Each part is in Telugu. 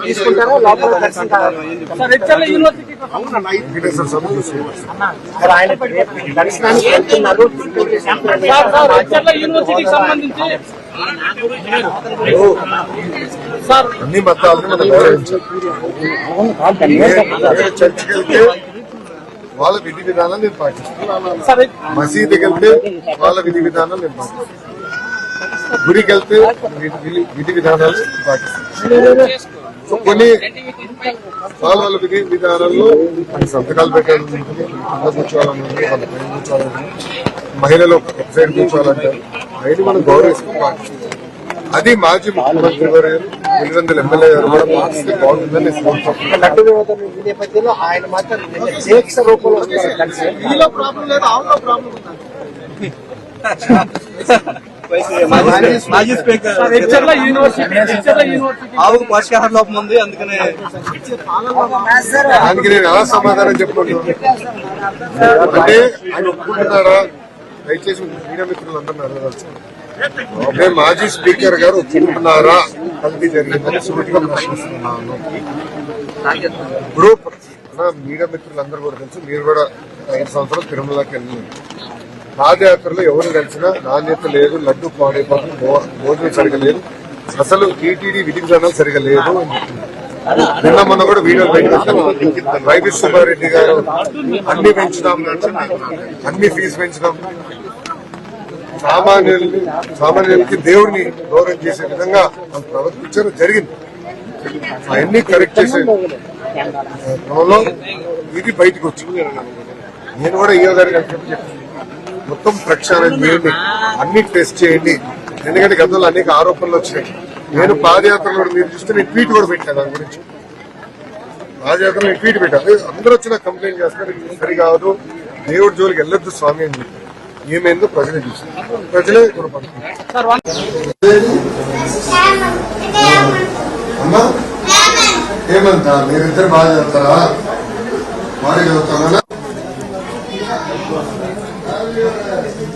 తీసుకుంటారా లోపల దర్శనానికి వెళ్తున్నారు యూనివర్సిటీకి సంబంధించి సార్ అన్ని వాళ్ళ విధి విధానాలు నేను పాటిస్తాను మసీదుకి వెళ్తే వాళ్ళ విధి విధానాలు నేను పాటిస్తాను గుడికి వెళ్తే విధి- విధి- విధి విధానాలు పాటిస్తాను సో కొన్ని వాళ్ళ విధి విధానాల్లో కొన్ని సంతకాలు పెట్టాలి కూర్చోవాలని కూర్చోవాలని. మహిళలు ఒక సైడ్ కూర్చోవాలంటారు అవన్నీ మనం గౌరవిస్తూ పాటిస్తాం. అది మాజీ ముఖ్యమంత్రి గారు వెలుగందుల ఎమ్మెల్యే గారు కూడా పాటిస్తే బాగుంటుందని నేపథ్యంలో ఆయన మాజీ స్పీకర్ ఆవుకు పోషకాహార లోపం ఉంది అందుకనే దానికి నేను ఎలా సమాధానం చెప్పమంటున్నాను అంటే ఆయన ఒప్పుకుంటున్నారా దయచేసి మీడియా మిత్రులు అంటున్నారు అంటే మాజీ స్పీకర్ గారు ఒప్పుకుంటున్నారా కలిపి జరిగిందని సూటిగా ప్రశ్నిస్తున్నాను ఇప్పుడు మన మీడియా మిత్రులందరూ కూడా తెలుసు మీరు కూడా ఐదు సంవత్సరాలు తిరుమలకి వెళ్ళి పాదయాత్రలో ఎవరు కలిసినా నాణ్యత లేదు లడ్డు పాడైపోతుంది భోజనం సరిగా లేదు అసలు టీటీడీ విధి విధానాలు సరిగా లేదు నిన్న మొన్న కూడా వీడియో బయట వైవి సుబ్బారెడ్డి గారు అన్ని పెంచుదాం అన్ని ఫీజు పెంచుదాం. సామాన్యుల్ని సామాన్యులకి దేవుడిని గౌరవం చేసే విధంగా ప్రవర్తించడం జరిగింది. అవన్నీ కరెక్ట్ చేసే క్రమంలో ఇది బయటకు వచ్చింది. నేను కూడా ఈయో గారికి చెప్పి మొత్తం ప్రక్షాళన చేయండి. అన్ని టెస్ట్ చేయండి. ఎందుకంటే గతంలో అనేక ఆరోపణలు వచ్చినాయి. నేను పాదయాత్రలో కూడా మీరు చూస్తే నేను ట్వీట్ కూడా పెట్టాను దాని గురించి. పాదయాత్రలో నేను ట్వీట్ పెట్టాను. అందరూ వచ్చి నాకు కంప్లైంట్ చేస్తారు సరికాదు దేవుడి జోలికి వెళ్ళొద్దు స్వామి అని చెప్పి. ఏమైందో ప్రజలే చూస్తారు ప్రజలే అమ్మా ఏమంత? మీరిద్దరు బాగా చదువుతారా బాగా చదువుతామన్నా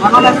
完了呢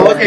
ఓకే